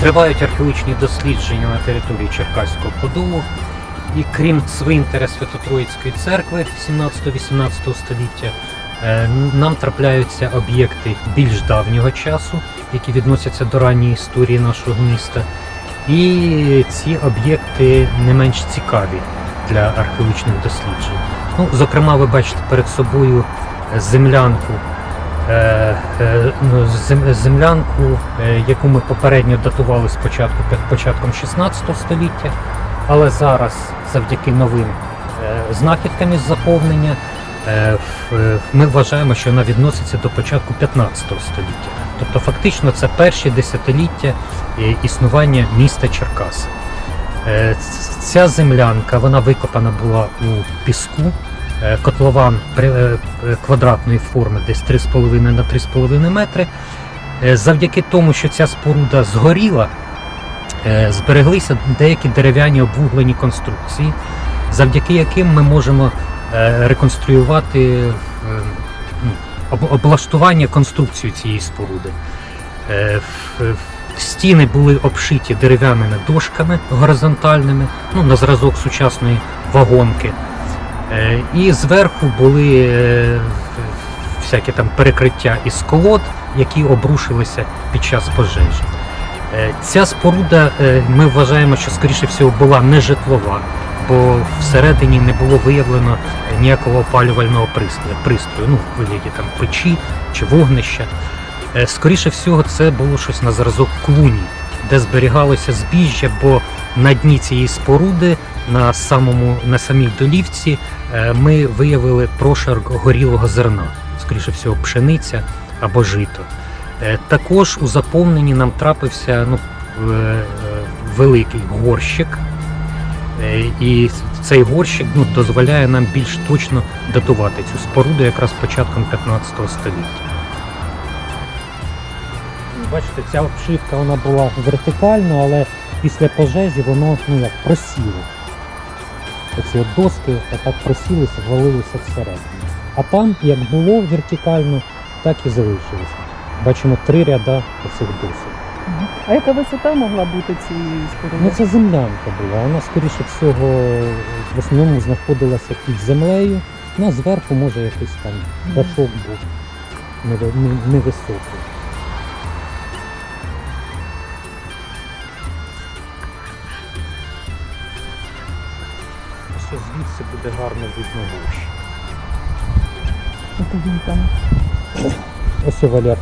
Тривають археологічні дослідження на території Черкаського Подолу. І крім цвинтаря Свято-Троїцької церкви 17-18 століття, е, нам трапляються об'єкти більш давнього часу, які відносяться до ранньої історії нашого міста. І ці об'єкти не менш цікаві для археологічних досліджень. Ну, зокрема, ви бачите перед собою землянку зем- землянку, е, яку ми попередньо датували спочатку під початком 16 століття, але зараз завдяки новим е, знахідкам із заповнення е, е, ми вважаємо, що вона відноситься до початку 15 століття. Тобто фактично це перші десятиліття е, існування міста Черкас. Е, Ця землянка вона викопана була у піску. Е, Котлован е, квадратної форми, десь 3,5 на 3,5 метри. Е, Завдяки тому, що ця споруда згоріла, збереглися деякі дерев'яні обвуглені конструкції, завдяки яким ми можемо реконструювати ну, об- облаштування конструкцію цієї споруди. Стіни були обшиті дерев'яними дошками горизонтальними, ну, на зразок сучасної вагонки. Е, І зверху були е, всякі там перекриття із колод, які обрушилися під час пожежі. Е, Ця споруда, ми вважаємо, що скоріше всього була не житлова, бо всередині не було виявлено ніякого опалювального пристрою, пристрою ну, вигляді там печі чи вогнища. Скоріше всього, це було щось на зразок клуні, де зберігалося збіжжя, бо на дні цієї споруди, на самому на самій долівці, е, ми виявили прошарк горілого зерна, скоріше всього, пшениця або жито. Е, Також у заповненні нам трапився ну, е, великий горщик. І цей горщик ну, дозволяє нам більш точно датувати цю споруду якраз початком 15 століття. Бачите, ця обшивка вона була вертикальна, але після пожежі воно ну, як просіло. Оці от доски отак просілися, ввалилися всередину. А там, як було вертикально, так і залишилося. Бачимо три ряда оцих досок. А яка висота могла бути цієї Ну це землянка була. Вона, скоріше всього, в основному знаходилася під землею. Ну, а зверху, може, якийсь там дашок був невисокий. Ось звідси буде гарно видно гущ. От він там. Ось Валер.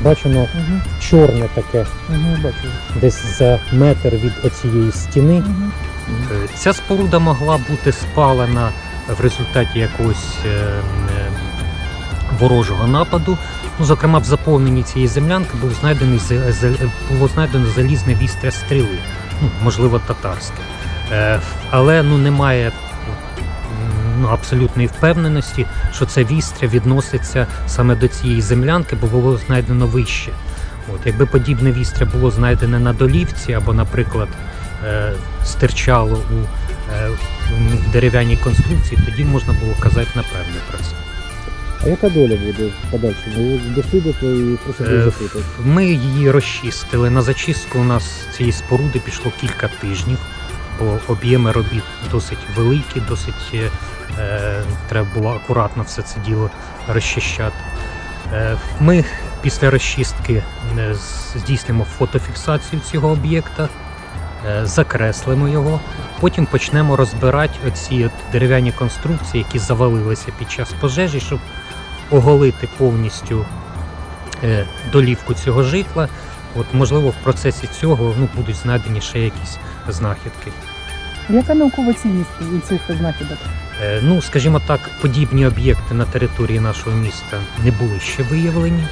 Бачимо Угу. чорне таке, Угу, бачу. десь за метр від оцієї стіни. Угу. Ця споруда могла бути спалена в результаті якогось е, е, ворожого нападу. Ну, зокрема, в заповненні цієї землянки був знайдений було знайдено залізне вістря стріли, ну, можливо, татарське. Е, Але ну, немає ну, абсолютної впевненості, що це вістря відноситься саме до цієї землянки, бо було знайдено вище. От, якби подібне вістря було знайдене на долівці або, наприклад, е, стирчало у, е, дерев'яній конструкції, тоді можна було казати напевне про це. А яка доля буде в подальшому? Ви дослідите і просто Е. Ми її розчистили. На зачистку у нас цієї споруди пішло кілька тижнів, бо об'єми робіт досить великі, досить е, е, треба було акуратно все це діло розчищати. Е, Ми після розчистки е, здійснимо фотофіксацію цього об'єкта, е, закреслимо його, потім почнемо розбирати оці от дерев'яні конструкції, які завалилися під час пожежі, щоб оголити повністю е, долівку цього житла. От, можливо, в процесі цього ну, будуть знайдені ще якісь знахідки. Яка наукова цінність у цих знахідок? Е, Ну, скажімо так, подібні об'єкти на території нашого міста не були ще виявлені.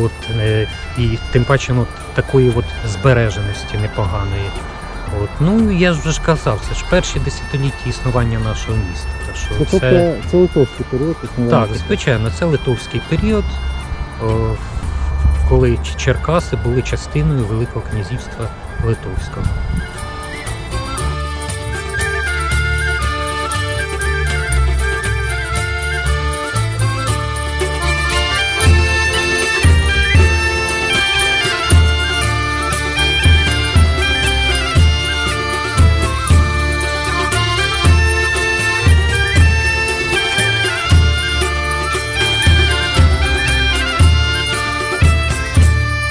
От, е, і тим паче ну, такої от збереженості непоганої. От, ну, я ж вже ж казав, це ж перші десятиліття існування нашого міста. Так, що Це, це... це литовський період існування. Так, звичайно, це литовський період, о, коли Черкаси були частиною Великого князівства Литовського.